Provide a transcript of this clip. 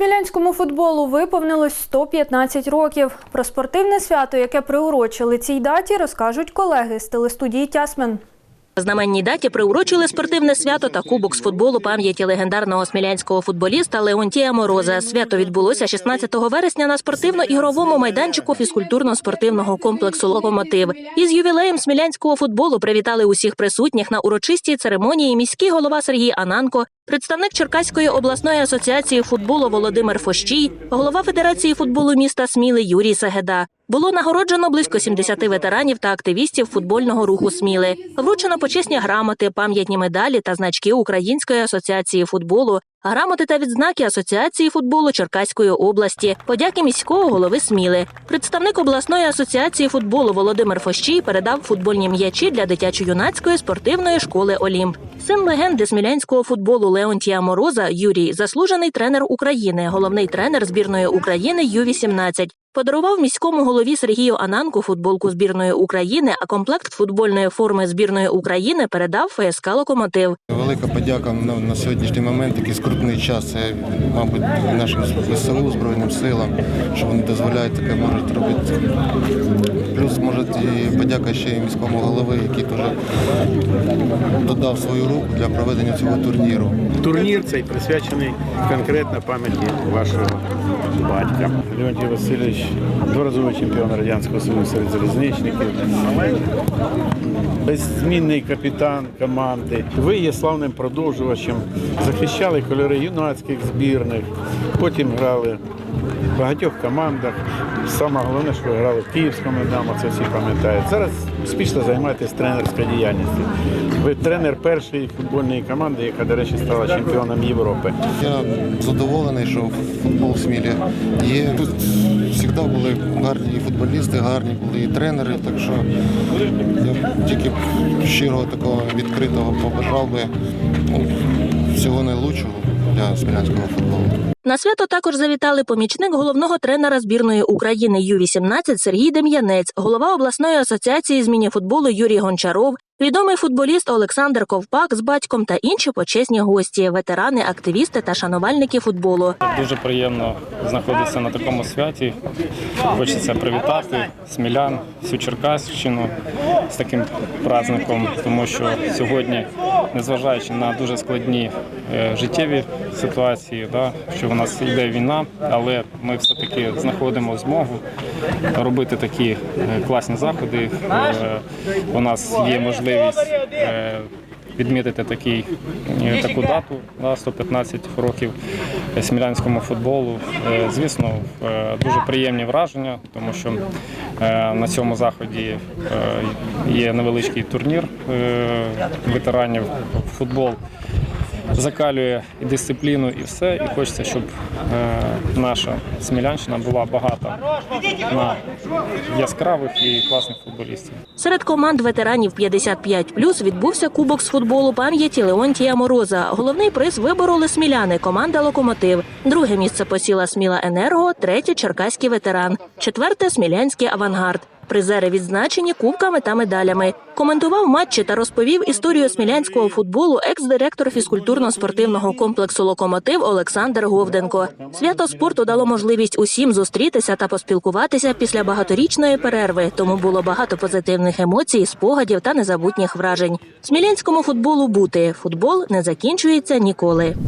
Смілянському футболу виповнилось 115 років. Про спортивне свято, яке приурочили цій даті, розкажуть колеги з телестудії Тясмен. Знаменній даті приурочили спортивне свято та кубок з футболу пам'яті легендарного смілянського футболіста Леонтія Мороза. Свято відбулося 16 вересня на спортивно-ігровому майданчику фізкультурно-спортивного комплексу Локомотив. Із ювілеєм смілянського футболу привітали усіх присутніх на урочистій церемонії міський голова Сергій Ананко, представник Черкаської обласної асоціації футболу Володимир Фощій, голова Федерації футболу міста Сміли Юрій Сегеда. Було нагороджено близько 70 ветеранів та активістів футбольного руху Сміли. Вручено почесні грамоти, пам'ятні медалі та значки Української асоціації футболу, грамоти та відзнаки Асоціації футболу Черкаської області, подяки міського голови Сміли. Представник обласної асоціації футболу Володимир Фощій передав футбольні м'ячі для дитячо-юнацької спортивної школи Олімп. Син легенди смілянського футболу Леонтія Мороза Юрій, заслужений тренер України, головний тренер збірної України Ю-18. Подарував міському голові Сергію Ананку футболку збірної України, а комплект футбольної форми збірної України передав ФСК Локомотив. Велика подяка на, на сьогоднішній момент, такий скрутний час. Це, мабуть, нашим ЗСУ, Збройним силам, що вони дозволяють таке можуть робити. Плюс, може, і подяка ще й міському голови, який теж додав свою руку для проведення цього турніру. Турнір цей присвячений конкретно пам'яті вашого батька. Леонтій Васильович, дворазовий чемпіон Радянського Союзу серед залізничників, беззмінний капітан команди. Ви є славним продовжувачем, захищали кольори юнацьких збірних, потім грали в багатьох командах. Саме головне, що ви грали в Київському Динамо, це всі пам'ятають. Зараз успішно займаєтесь тренерською діяльністю. Ви тренер першої футбольної команди, яка, до речі, стала чемпіоном Європи. Я задоволений, що футбол в Смілі є. Тут завжди були гарні футболісти, гарні були і тренери. Так що я тільки щирого такого відкритого побажав би ну, всього найлучшого для смілянського футболу. На свято також завітали помічник головного тренера збірної України Ю-18 Сергій Дем'янець, голова обласної асоціації з міні-футболу Юрій Гончаров, відомий футболіст Олександр Ковпак з батьком та інші почесні гості, ветерани, активісти та шанувальники футболу. Дуже приємно знаходитися на такому святі. Хочеться привітати смілян, всю Черкащину з таким праздником, тому що сьогодні, незважаючи на дуже складні е, життєві ситуації, да, що в нас йде війна, але ми все-таки знаходимо змогу робити такі е, класні заходи. Е, У нас є можливість е, відмітити такий, е, таку дату, да, 115 років смілянському футболу. Е, Звісно, е, дуже приємні враження, тому що е, на цьому заході е, є невеличкий турнір е, ветеранів. Футбол закалює і дисципліну, і все. І хочеться, щоб е, наша Смілянщина була багата на яскравих і класних футболістів. Серед команд ветеранів 55+, відбувся кубок з футболу пам'яті Леонтія Мороза. Головний приз вибороли сміляни, команда Локомотив. Друге місце посіла Сміла Енерго, третє Черкаський ветеран, четверте Смілянський авангард. Призери відзначені кубками та медалями. Коментував матчі та розповів історію смілянського футболу екс-директор фізкультурно-спортивного комплексу Локомотив Олександр Говденко. Свято спорту дало можливість усім зустрітися та поспілкуватися після багаторічної перерви. Тому було багато позитивних емоцій, спогадів та незабутніх вражень. Смілянському футболу бути футбол не закінчується ніколи.